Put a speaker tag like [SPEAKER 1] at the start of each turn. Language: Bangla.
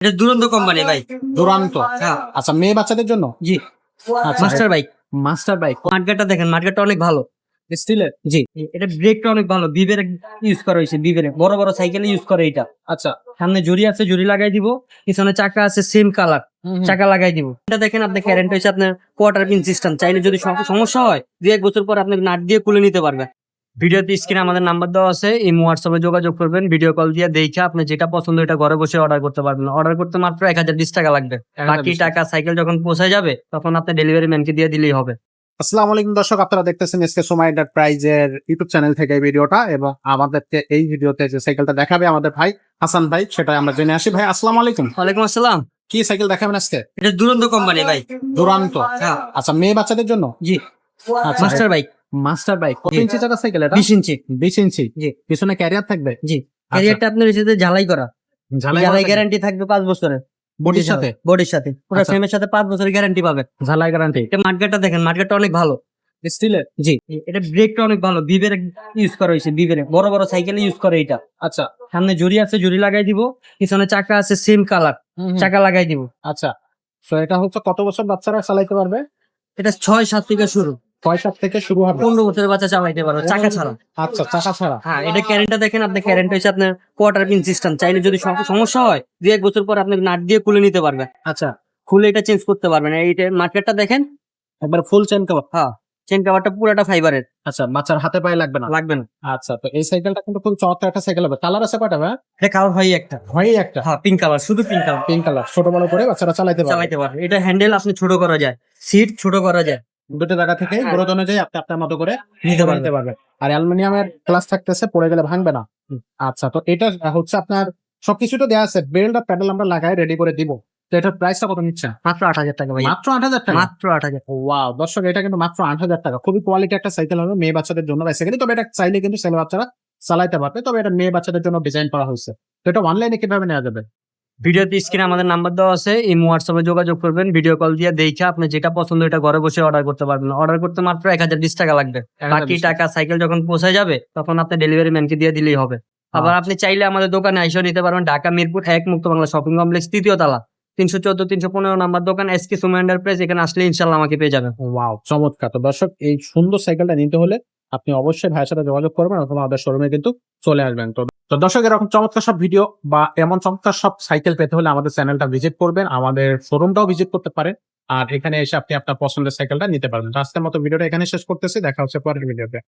[SPEAKER 1] এটা দুরন্ত কোম্পানি ভাই।
[SPEAKER 2] দুরান্ত?
[SPEAKER 1] হ্যাঁ।
[SPEAKER 2] আচ্ছা মেয়ে বাচ্চাদের জন্য?
[SPEAKER 1] জি। মাস্টার বাইক
[SPEAKER 2] মাস্টার বাইক
[SPEAKER 1] মার্কেটটা দেখেন মার্কেটটা অনেক ভালো।
[SPEAKER 2] স্টিলের
[SPEAKER 1] জি। এটা ব্রেকটা অনেক ভালো। বিবের ইউজ করা হয়েছে বিবের বড় বড় সাইকেলে ইউজ করে এটা।
[SPEAKER 2] আচ্ছা।
[SPEAKER 1] সামনে জুড়ি আছে জুড়ি লাগাই দিব। পিছনে চাকা আছে সেম কালার চাকা লাগাই দিব। এটা দেখেন আপনার ক্যারেন্ট হয়েছে আপনার কোয়ার্টার পিন সিস্টেম চাইলে যদি সমস্যা হয় দুই এক বছর পর আপনি নাট দিয়ে খুলে নিতে পারবেন। ভিডিওতে স্ক্রিনে আমাদের নাম্বার দেওয়া আছে এই হোয়াটসঅ্যাপে যোগাযোগ করবেন ভিডিও কল দিয়ে দেখে আপনি যেটা পছন্দ এটা ঘরে বসে অর্ডার করতে পারবেন। অর্ডার করতে মাত্র এক হাজার বিশ টাকা লাগবে। বাকি টাকা সাইকেল যখন পৌঁছায় যাবে তখন আপনি ডেলিভারি ম্যানকে দিয়ে দিলেই হবে।
[SPEAKER 2] আসসালামু আলাইকুম দর্শক আপনারা দেখতেছেন এসকে সোমাইডার প্রাইজের ইউটিউব চ্যানেল থেকে এই ভিডিওটা এবং আমাদেরকে এই ভিডিওতে যে সাইকেলটা দেখাবে আমাদের ভাই হাসান ভাই সেটা আমরা জেনে আসি। ভাই আসসালামু আলাইকুম।
[SPEAKER 1] ওয়ালাইকুম আসসালাম।
[SPEAKER 2] কি সাইকেল দেখাবেন আজকে?
[SPEAKER 1] এটা দুরন্ত কোম্পানি ভাই।
[SPEAKER 2] দুরান্ত।
[SPEAKER 1] হ্যাঁ।
[SPEAKER 2] আচ্ছা মেয়ে বাচ্চাদের জন্য?
[SPEAKER 1] জি।
[SPEAKER 2] আচ্ছা।
[SPEAKER 1] মাস্টার বাইক
[SPEAKER 2] মাস্টার বাইক কত ইঞ্চি চাকা সাইকেল এটা?
[SPEAKER 1] বিশ ইঞ্চি
[SPEAKER 2] বিশ ইঞ্চি
[SPEAKER 1] জি।
[SPEAKER 2] পিছনে ক্যারিয়ার থাকবে?
[SPEAKER 1] জি
[SPEAKER 2] আচ্ছা,
[SPEAKER 1] ক্যারিয়ারটা আপনার হচ্ছে ঝালাই করা।
[SPEAKER 2] ঝালাই
[SPEAKER 1] গ্যারান্টি থাকবে পাঁচ বছরের।
[SPEAKER 2] বডির সাথে?
[SPEAKER 1] বডির সাথে। পুরো
[SPEAKER 2] আচ্ছা।
[SPEAKER 1] ফ্রেমের সাথে পাঁচ বছরের গ্যারান্টি পাবে
[SPEAKER 2] ঝালাই গ্যারান্টি
[SPEAKER 1] এটা মার্কেটটা দেখেন মার্কেটটা অনেক ভালো।
[SPEAKER 2] স্টিলের
[SPEAKER 1] জি এটা ব্রেকটা অনেক ভালো। বিবের ইউজ করা হয়েছে বিবের বড় বড় সাইকেলে ইউজ করে এটা।
[SPEAKER 2] আচ্ছা।
[SPEAKER 1] সামনে জুড়ি আছে জুড়ি লাগাই দিব। পিছনে চাকা আছে সেম কালার চাকা লাগাই দিব।
[SPEAKER 2] আচ্ছা। তো এটা হচ্ছে কত বছর বাচ্চারা চালাইতে পারবে?
[SPEAKER 1] এটা ছয় সাত থেকে শুরু।
[SPEAKER 2] ছয় সাত থেকে শুরু হবে।
[SPEAKER 1] পনেরো বছরের বাচ্চা চালাইতে পারবে চাকা ছাড়া।
[SPEAKER 2] আচ্ছা চাকা ছাড়া।
[SPEAKER 1] হ্যাঁ এটা ক্যারেন্টটা দেখেন আপনার ক্যারেন্ট হয়েছে আপনার কোয়ার্টার পিন সিস্টেম চাইলে যদি সমস্যা হয় দুই এক বছর পর আপনি নাট দিয়ে খুলে নিতে পারবেন।
[SPEAKER 2] আচ্ছা।
[SPEAKER 1] খুলে এটা চেঞ্জ করতে পারবেন। এইটা মার্কেটটা দেখেন।
[SPEAKER 2] একবার ফুল চেন কভার
[SPEAKER 1] হ্যাঁ চেন কাভারটা পুরাটা ফাইবারের
[SPEAKER 2] আচ্ছা বাচ্চার হাতে পায়ে লাগবে না?
[SPEAKER 1] লাগবে না।
[SPEAKER 2] আচ্ছা তো এই সাইকেলটা কিন্তু খুব চমৎকার একটা সাইকেল হবে। কালার আছে কয়টা ভাই
[SPEAKER 1] এটা কালার হয় একটা।
[SPEAKER 2] হয় একটা।
[SPEAKER 1] হ্যাঁ পিঙ্ক কালার শুধু পিঙ্ক কালার
[SPEAKER 2] পিঙ্ক কালার ছোট বড় করে বাচ্চারা চালাইতে পারবে।
[SPEAKER 1] চালাইতে পারবে। এটা হ্যান্ডেল আপনি ছোট করা যায়। সিট ছোট করা যায়।
[SPEAKER 2] দুটো জায়গা থেকে
[SPEAKER 1] হ্যাঁ।
[SPEAKER 2] গ্রোথ অনুযায়ী আপনি আপনার মতো করে
[SPEAKER 1] নিতে পারবে
[SPEAKER 2] নিতে পারবেন। আর অ্যালুমিনিয়ামের গ্লাস থাকতেছে পড়ে গেলে ভাঙবে না। আচ্ছা তো এটা হচ্ছে আপনার সবকিছু তো দেওয়া আছে। বেল্ট আর প্যাডেল আমরা লাগাই রেডি করে দিব। তো এটার প্রাইসটা কত নিচ্ছেন
[SPEAKER 1] মাত্র আট হাজার টাকা ভাই
[SPEAKER 2] মাত্র আট হাজার টাকা?
[SPEAKER 1] মাত্র আট হাজার
[SPEAKER 2] ওয়াও দর্শক এটা কিন্তু মাত্র আট হাজার টাকা। খুবই কোয়ালিটি একটা সাইকেল হবে মেয়ে বাচ্চাদের জন্য বেসিক্যালি তবে এটা চাইলে কিন্তু ছেলে বাচ্চারা চালাইতে পারবে। তবে এটা মেয়ে বাচ্চাদের জন্য ডিজাইন করা হয়েছে। তো এটা অনলাইনে কীভাবে নেওয়া যাবে?
[SPEAKER 1] ভিডিওতে স্ক্রিনে আমাদের নাম্বার দেওয়া আছে এই হোয়াটসঅ্যাপে যোগাযোগ করবেন ভিডিও কল দিয়ে দেখে আপনি যেটা পছন্দ এটা ঘরে বসে অর্ডার করতে পারবেন। অর্ডার করতে মাত্র এক হাজার বিশ টাকা লাগবে। বাকি টাকা সাইকেল যখন পৌঁছায় যাবে তখন আপনি ডেলিভারি ম্যানকে দিয়ে দিলেই হবে। আবার আপনি চাইলে আমাদের দোকানে এসেও নিতে পারবেন ঢাকা মিরপুর এক মুক্ত বাংলা শপিং কমপ্লেক্স তৃতীয় তালা। তিনশো চোদ্দ তিনশো পনেরো নাম্বার দোকান এস কে সুমা এন্টারপ্রাইজ এখানে আসলে ইনশাল্লাহ আমাকে পেয়ে যাবেন।
[SPEAKER 2] ওয়াও চমৎকার। তো দর্শক এই সুন্দর সাইকেলটা নিতে হলে আপনি অবশ্যই ভাইয়ের সাথে যোগাযোগ করবেন অথবা আমাদের শোরুমে কিন্তু চলে আসবেন। তো তো দর্শক, এরকম চমৎকার সব ভিডিও বা এমন চমৎকার সব সাইকেল পেতে হলে আমাদের চ্যানেলটা ভিজিট করবেন, আমাদের শোরুমটাও ভিজিট করতে পারেন। আর এখানে এসে আপনি আপনার পছন্দের সাইকেলটা নিতে পারবেন। আজকের মতো ভিডিওটা এখানে শেষ করতেছি। দেখা হচ্ছে পরের ভিডিওতে